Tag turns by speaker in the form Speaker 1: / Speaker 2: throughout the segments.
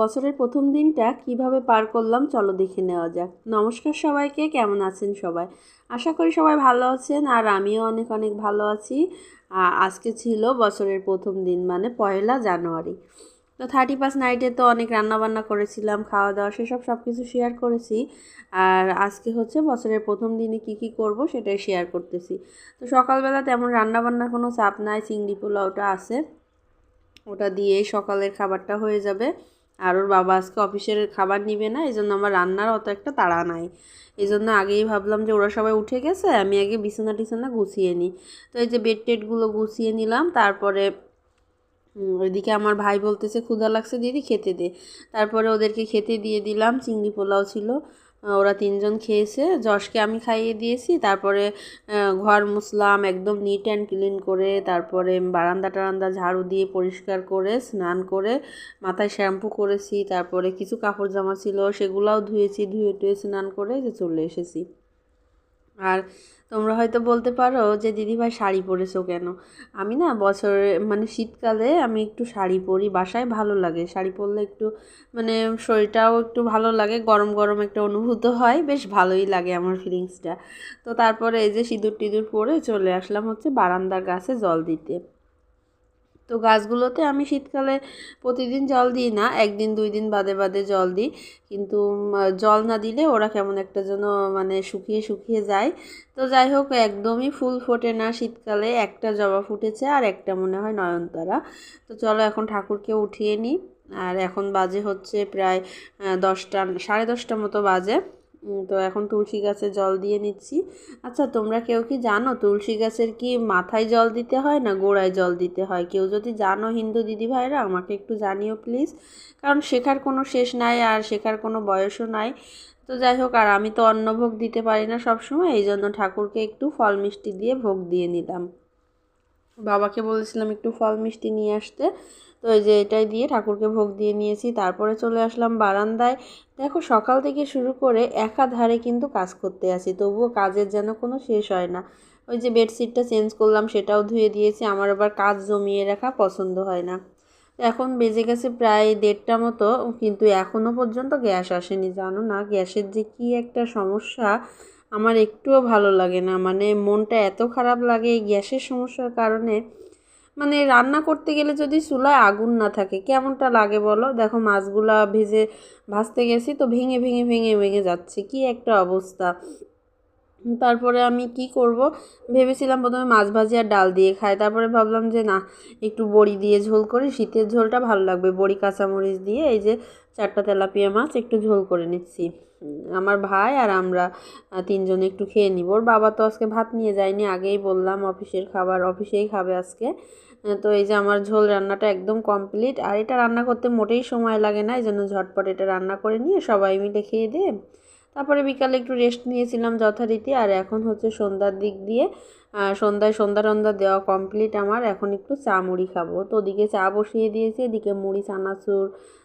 Speaker 1: বছরের প্রথম দিনটা কীভাবে পার করলাম চলো দেখে নেওয়া যাক। নমস্কার সবাইকে, কেমন আছেন সবাই? আশা করি সবাই ভালো আছেন আর আমিও অনেক অনেক ভালো আছি। আজকে ছিল বছরের প্রথম দিন মানে পয়লা জানুয়ারি। তো থার্টি ফার্স্ট নাইটে তো অনেক রান্নাবান্না করেছিলাম খাওয়া দাওয়া সেসব সব কিছু শেয়ার করেছি। আর আজকে হচ্ছে বছরের প্রথম দিনে কি কি করব সেটাই শেয়ার করতেছি। তো সকালবেলা তেমন রান্নাবান্নার কোনো চাপ নাই, চিংড়ি পোলাওটা আছে। ওটা দিয়েই সকালের খাবারটা হয়ে যাবে। আর ওর বাবা আজকে অফিসের খাবার নিবে না, এই জন্য আমার রান্নার অত একটা তাড়া নাই। এই জন্য আগেই ভাবলাম যে ওরা সবাই উঠে গেছে, আমি আগে বিছানা টিছানা গুছিয়ে নিই। তো এই যে বেড টেডগুলো গুছিয়ে নিলাম, তারপরে ওইদিকে আমার ভাই বলতেছে, ক্ষুধা লাগছে দিদি, খেতে দে। তারপরে ওদেরকে খেতে দিয়ে দিলাম, চিংড়ি পোলাও ছিল। ওরা তিনজন খেয়েছে। যশকে আমি খাইয়ে দিয়েছি। তারপরে ঘর মুসলাম একদম নিট অ্যান্ড ক্লিন করে, তারপরে বারান্দা টারান্দা ঝাড়ু দিয়ে পরিষ্কার করে, স্নান করে, মাথায় শ্যাম্পু করেছি, তারপরে কিছু কাপড় জামা ছিল, সেগুলাও ধুয়েছি, ধুয়ে টুয়ে স্নান করে যে চলে এসেছি। আর তোমরা হয়তো বলতে পারো যে দিদিভাই শাড়ি পরেছো কেন? আমি না বছরে মানে শীতকালে আমি একটু শাড়ি পরি, বাসায় ভালো লাগে। শাড়ি পরলে একটু মানে শরীরটাও একটু ভালো লাগে, গরম গরম একটা অনুভূত হয়, বেশ ভালোই লাগে আমার ফিলিংসটা তো তারপরে এই যে সিঁদুর টিঁদুর পরে চলে আসলাম হচ্ছে বারান্দার গাছে জল দিতে। তো গাছগুলোতে আমি শীতকালে প্রতিদিন জল দিই না, একদিন, দুই দিন বাদে বাদে জল দিই। কিন্তু জল না দিলে ওরা কেমন একটা যেন মানে শুকিয়ে শুকিয়ে যায়। তো যাই হোক, একদমই ফুল ফোটে না শীতকালে, একটা জবা ফুটেছে আর একটা মনে হয় নয়নতারা। তো চলো এখন ঠাকুরকে উঠিয়ে নিই। আর এখন বাজে হচ্ছে প্রায় দশটা, সাড়ে দশটা মতো বাজে। তো এখন তুলসী গাছে জল দিয়ে নিচ্ছি। আচ্ছা তোমরা কেউ কি জানো তুলসী গাছের কি মাথায় জল দিতে হয় না গোড়ায় জল দিতে হয়? কেউ যদি জানো হিন্দু দিদি ভাইরা, আমাকে একটু জানিও প্লিজ। কারণ শেখার কোনো শেষ নাই আর শেখার কোনো বয়সও নাই। তো যাই হোক, আর আমি তো অন্নভোগ দিতে পারি না সব সময় এই জন্য ঠাকুরকে একটু ফল মিষ্টি দিয়ে ভোগ দিয়ে নিলাম। বাবাকে বলেছিলাম একটু ফল মিষ্টি নিয়ে আসতে। তো এই যে এটাই দিয়ে ঠাকুরকে ভোগ দিয়ে নিয়েছি। তারপরে চলে আসলাম বারান্দায়। দেখো সকাল থেকে শুরু করে একাধারে কিন্তু কাজ করতে আসি, তবুও কাজের যেন কোনো শেষ হয় না। ওই যে বেডশিটটা চেঞ্জ করলাম, সেটাও ধুয়ে দিয়েছি, আমার আবার কাজ জমিয়ে রাখা পছন্দ হয় না। এখন বেজে গেছে প্রায় দেড়টা মতো, কিন্তু এখনও পর্যন্ত গ্যাস আসেনি। জানো না, গ্যাসের যে কী একটা সমস্যা, আমার একটুও ভালো লাগে না। মানে মনটা এত খারাপ লাগে এই গ্যাসের সমস্যার কারণে মানে রান্না করতে গেলে যদি চুলায় আগুন না থাকে, কেমনটা লাগে বলো? দেখো মাছগুলা ভেজে ভাজতে গেছি তো ভেঙে ভেঙে ভেঙে ভেঙে যাচ্ছে। কি একটা অবস্থা। তারপরে আমি কি করব? ভেবেছিলাম প্রথমে মাছ ভাজি আর ডাল দিয়ে খাই। তারপরে ভাবলাম যে না, একটু বড়ি দিয়ে ঝোল করি, শীতের ঝোলটা ভালো লাগবে। বড়ি, কাঁচামরিচ দিয়ে এই যে চারটা তেলাপিয়া মাছ একটু ঝোল করে নিচ্ছি। আমার ভাই আর আমরা তিনজন একটু খেয়ে নিব। ওর বাবা তো আজকে ভাত নিয়ে যায়নি, আগেই বললাম অফিসের খাবার, অফিসেই খাবে আজকে। তো এই যে আমার ঝোল রান্নাটা একদম কমপ্লিট। আর এটা রান্না করতে মোটেই সময় লাগে না, এই জন্য ঝটপট এটা রান্না করে নিয়ে সবাই মিলে খেয়ে দিয়ে তারপরে বিকালে একটু রেস্ট নিয়েছিলাম যথারীতি, আর এখন হচ্ছে সন্ধ্যার দিক দিয়ে সন্ধ্যায় সন্ধ্যা টন্ধা দেওয়া কমপ্লিট আমার, এখন একটু চা মুড়ি খাব। তো ওদিকে চা বসিয়ে দিয়েছি, এদিকে মুড়ি, চানাচুর,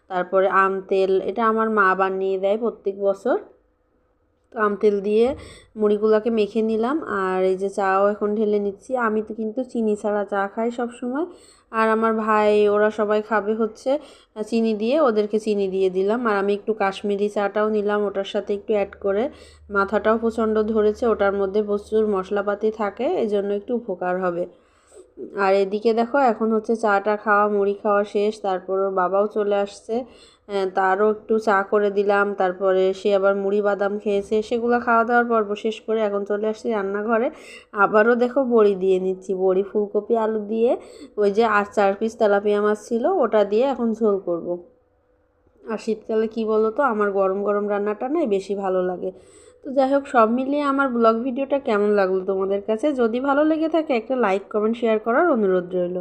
Speaker 1: তারপরে আম, তেল, এটা আমার মা বানিয়ে দেয় প্রত্যেক বছর। তো আম তেল দিয়ে মুড়িগুলোকে মেখে নিলাম। আর এই যে চাও এখন ঢেলে নিচ্ছি। আমি তো কিন্তু চিনি ছাড়া চা খাই সব সময় আর আমার ভাই, ওরা সবাই খাবে হচ্ছে চিনি দিয়ে, ওদেরকে চিনি দিয়ে দিলাম। আর আমি একটু কাশ্মীরি চাটাও নিলাম, ওটার সাথে একটু অ্যাড করে। মাথাটাও প্রচণ্ড ধরেছে, ওটার মধ্যে প্রচুর মশলাপাতি থাকে এই জন্য একটু উপকার হবে। আর এদিকে দেখো, এখন হচ্ছে চাটা খাওয়া, মুড়ি খাওয়া শেষ। তারপর বাবাও চলে আসছে। তারও একটু চা করে দিলাম, তারপরে সে আবার মুড়ি বাদাম খেয়েছে, সেগুলো খাওয়া দাওয়ার পর্ব শেষ করে এখন চলে আসছি রান্নাঘরে। আবারও দেখো বড়ি দিয়ে নিচ্ছি, বড়ি ফুলকপি, আলু দিয়ে, ওই যে আর চার পিস তেলাপিয়া মাছ ছিল, ওটা দিয়ে এখন ঝোল করব। আর শীতকালে কি বলো তো আমার গরম গরম রান্নাটা নাই বেশি ভালো লাগে। তো যাই হোক, সব মিলিয়ে আমার ব্লগ ভিডিওটা কেমন লাগল তোমাদের কাছে? যদি ভালো লেগে থাকে, একটা লাইক, কমেন্ট, শেয়ার করার অনুরোধ রইল।